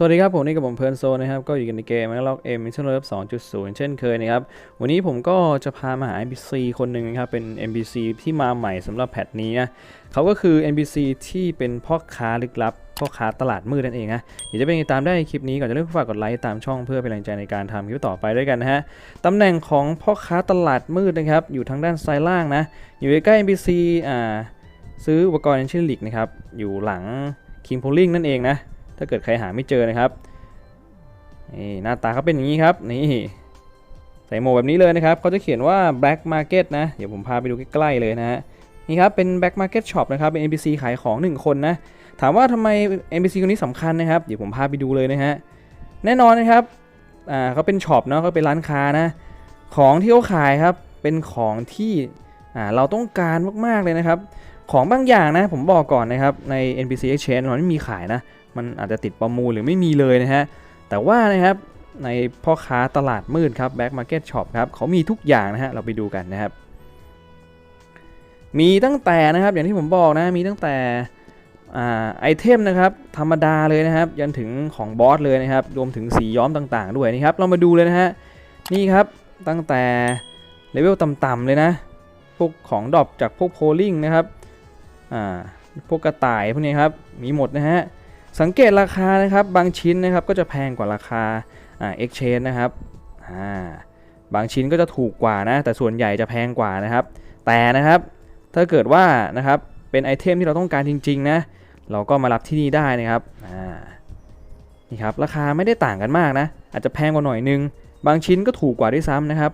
สวัสดีครับ ผมนี่กับผมเพลิร์นโซนนะครับ ก็อยู่กันในเกมแมกล็อกเอ็มมิชชั่นเลิฟ2.0เช่นเคยนะครับ วันนี้ผมก็จะพามาหา NPC คนหนึ่งนะครับ เป็น NPC ที่มาใหม่สำหรับแพทนี้นะเขาก็คือ NPC ที่เป็นพ่อค้าลึกลับพ่อค้าตลาดมืดนั่นเองนะเดี๋ยวจะเป็นติดตามได้ในคลิปนี้ก่อนจะเริ่มฝากกดไลค์ตามช่องเพื่อเป็นแรงใจในการทำคลิปต่อไปด้วยกันนะฮะตำแหน่งของพ่อค้าตลาดมืดนะครับอยู่ทางด้านซ้ายล่างนะอยู่ใกล้ NPC อ่าซื้ออุปกรณ์เช่นลิกนะครับอยู่หลัง King Pulling นั่นเองนะ ถ้าเกิดใครหาไม่เจอนะครับนี่หน้าตาเขาเป็นอย่างนี้ครับนี่ใส่หมวกแบบนี้เลยนะครับเขาจะเขียนว่า Black Market นะ เดี๋ยวผมพาไปดูใกล้ๆเลยนะฮะนี่ครับเป็น Black Market Shop นะครับเป็น NPC ขายของ 1 คนนะถามว่าทำไม NPC คนนี้สำคัญนะครับเดี๋ยวผมพาไปดูเลยนะฮะแน่นอนนะครับอ่าเขาเป็นช็อปเนาะเขาเป็นร้านค้านะของที่เขาขายครับเป็นของที่อ่าเราต้องการมากๆเลยนะครับ ของบางอย่างนะผมบอกก่อนนะครับใน NPC Exchange มันไม่มีขายนะมันอาจจะติดประมูลหรือไม่มีเลยนะฮะ แต่ว่านะครับในพ่อค้าตลาดมืดครับ Back Market Shop ครับเขามีทุกอย่างนะฮะ เราไปดูกันนะครับ มีตั้งแต่นะครับอย่างที่ผมบอกนะ มีตั้งแต่อาไอเทมนะครับธรรมดาเลยนะครับ ยันถึงของบอสเลยนะครับ รวมถึงสีย้อมต่างๆ ด้วยนี่ครับ เรามาดูเลยนะฮะ นี่ครับตั้งแต่เลเวลต่ำๆเลยนะ พวกของดรอปจากพวกโพลิงนะครับพวกกระต่ายพวกนี้ครับ มีหมดนะฮะ สังเกตราคานะครับบางชิ้นนะครับก็จะแพงกว่าราคาอ่า exchange นะครับอ่าบางชิ้นก็จะถูกกว่านะ แต่ส่วนใหญ่จะแพงกว่านะครับ แต่นะครับถ้าเกิดว่านะครับเป็นไอเทมที่เราต้องการจริงๆนะเราก็มารับที่นี่ได้นะครับอ่านี่ครับราคาไม่ได้ต่างกันมากนะ อาจจะแพงกว่าหน่อยนึง บางชิ้นก็ถูกกว่าด้วยซ้ำนะครับ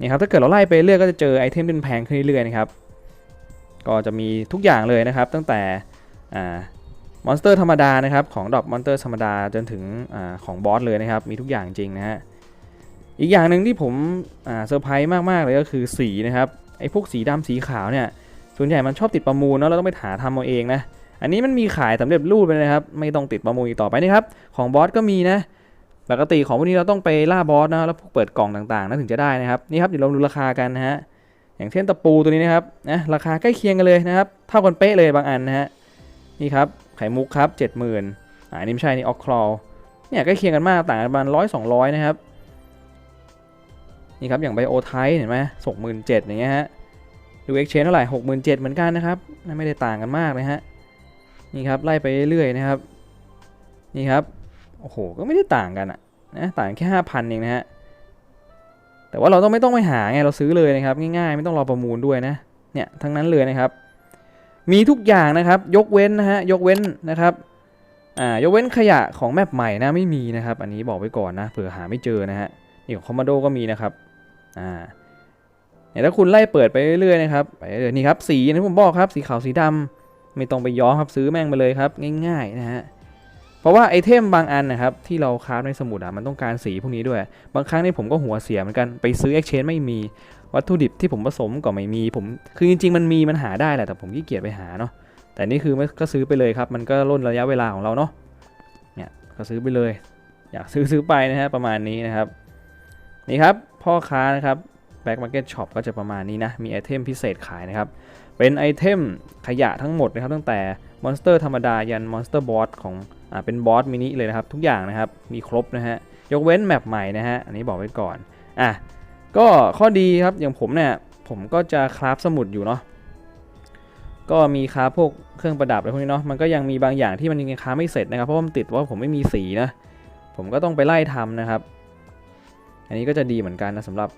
นี่ครับถ้าเกิดเราไล่ไปเรื่อยก็จะเจอไอเทมที่มันแพงขึ้นเรื่อยๆนะครับก็จะมีทุกอย่างเลยนะครับ ตั้งแต่อ่า มอนสเตอร์ธรรมดานะครับของดรอปมอนสเตอร์ธรรมดาจนถึงอของบอสเลยนะครับ มีทุกอย่างจริงนะฮะอีกอย่างหนึ่งที่ผมเซอร์ไพรส์มาก ๆ เลยก็คือสีนะครับไอ้พวกสีดำสีขาวเนี่ยส่วนใหญ่มันชอบติดประมูลเนอะเราต้องไปหาทำเอาเองนะอันนี้มันมีขายสำเร็จรูปไปเลยนะครับ ไม่ต้องติดประมูลอีกต่อไปนี่ครับของบอสก็มีนะปกติของพวกนี้เราต้องไปล่าบอสนะแล้วพวกเปิดกล่องต่างๆนะถึงจะได้นะครับนี่ครับเดี๋ยวเราดูราคากันนะฮะอย่างเช่นตะปูตัวนี้นะครับนะราคาใกล้เคียงกันเลยนะครับ เท่ากันเป๊ะเลยบางอันนะฮะนี่ครับ ไข่มุกครับ 70,000อ่าอันนี้ไม่ใช่นี่ออกคลอเนี่ยใกล้เคียงกันมากต่างกันประมาณร้อยสองร้อยนะครับ นี่ครับ อย่างไบโอไทเห็นไหมสองหมื่นเจ็ดอย่างเงี้ยฮะดูเอ็กชแนนเท่าไหร่หกหมื่นเจ็ดเหมือนกันนะครับไม่ได้ต่างกันมากเลยฮะนี่ครับไล่ไปเรื่อยๆนะครับ นี่ครับโอ้โหก็ไม่ได้ต่างกันอะนะต่างแค่ห้าพันเองนะฮะแต่ว่าเราต้องไม่ต้องไปหาไงเราซื้อเลยนะครับ ง่ายๆ ไม่ต้องรอประมูลด้วยนะเนี่ยทั้งนั้นเลยนะครับ มีทุกอย่างนะครับ ยกเว้นนะฮะยกเว้นนะครับอ่ายกเว้นขยะของแมปใหม่นะไม่มีนะครับ อันนี้บอกไว้ก่อนนะเผื่อหาไม่เจอนะฮะนี่ของคอมมานโดก็มีนะครับอ่าเนี่ยถ้าคุณไล่เปิดไปเรื่อยๆนะครับไปเรื่อยนี่ครับสีอย่างที่ผมบอกครับสีขาวสีดำไม่ต้องไปย้อมครับซื้อแม่งไปเลยครับ ง่ายๆนะฮะ ราะว่าไอเทมบางอันนะครับที่เราคราฟในสมุดอะมันต้องการสีพวกนี้ด้วย บางครั้งนี่ผมก็หัวเสียเหมือนกันไปซื้อ exchange ไม่มีวัตถุดิบที่ผมผสมก็ไม่มีผมคือจริงๆมันมีมันหาได้แหละแต่ผมขี้เกียจไปหาเนาะแต่นี่คือก็ซื้อไปเลยครับมันก็ล่นระยะเวลาของเราเนาะเนี่ยก็ซื้อไปเลย อยากซื้อซื้อไปนะฮะประมาณนี้นะครับนี่ครับพ่อค้านะครับ Back Market Shop ก็จะประมาณนี้นะ มีไอเทมพิเศษขายนะครับ เป็นไอเทมขยะทั้งหมดนะครับ ตั้งแต่มอนสเตอร์ธรรมดา ยันมอนสเตอร์บอสของอ่าเป็นบอสมินิเลยนะครับ ทุกอย่างนะครับ มีครบนะฮะ ยกเว้นแมปใหม่นะฮะ อันนี้บอกไว้ก่อน อะ ก็ข้อดีครับ อย่างผมเนี่ย ผมก็จะคราฟสมุดอยู่เนาะ ก็มีคราฟพวกเครื่องประดับอะไรพวกนี้เนาะ มันก็ยังมีบางอย่างที่มันยังคราฟไม่เสร็จนะครับ เพราะมันติดว่าผมไม่มีสีนะ ผมก็ต้องไปไล่ทำนะครับอันนี้ก็จะดีเหมือนกันนะสำหรับ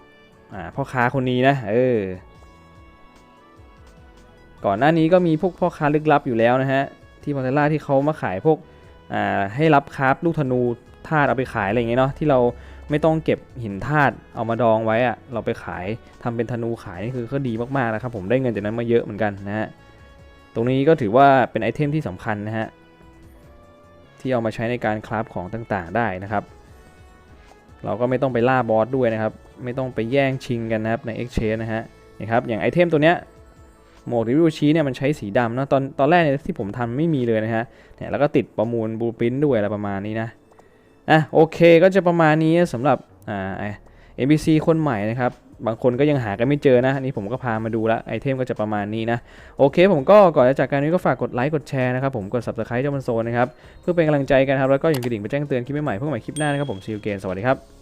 อ่าพ่อค้าคนนี้นะเออก่อนหน้านี้ก็มีพวกพ่อค้าลึกลับอยู่แล้วนะฮะที่มอเตล่าที่เขามาขายพวกอ่าให้รับคราฟลูกธนูธาตุเอาไปขายอะไรอย่างเงี้ยเนาะที่เราไม่ต้องเก็บหินธาตุเอามาดองไว้อะเราไปขายทำเป็นธนูขายนี่คือก็ดีมากๆนะครับผมได้เงินจากนั้นมาเยอะเหมือนกันนะฮะตรงนี้ก็ถือว่าเป็นไอเทมที่สำคัญนะฮะที่เอามาใช้ในการคราฟของต่างๆได้นะครับ เราก็ไม่ต้องไปล่าบอสด้วยนะครับ ไม่ต้องไปแย่งชิงกันนะครับใน Exchange นะฮะนี่ครับอย่างไอเทมตัวเนี้ยหมวกริวิวชีเนี่ยมันใช้สีดำนะตอนตอนแรกเนี่ยที่ผมทำไม่มีเลยนะฮะเนี่ยแล้วก็ติดประมูลบูปินด้วยอะไรประมาณนี้นะอะโอเคก็จะประมาณนี้สำหรับอ่า NPC คนใหม่นะครับ บางคนก็ยังหากันไม่เจอนะนี่ผมก็พามาดูละไอเทมก็จะประมาณนี้นะ โอเค ผมก็ก่อนจะจากการนี้ก็ฝากกดไลค์กดแชร์นะครับผมกด subscribe เจ้ามันโซนนะครับ เพื่อเป็นกำลังใจกันครับ แล้วก็อย่าลืมกระดิ่งไปแจ้งเตือนคลิปใหม่ๆเพื่อใหม่คลิปหน้านะครับผมซีอูเกนสวัสดีครับ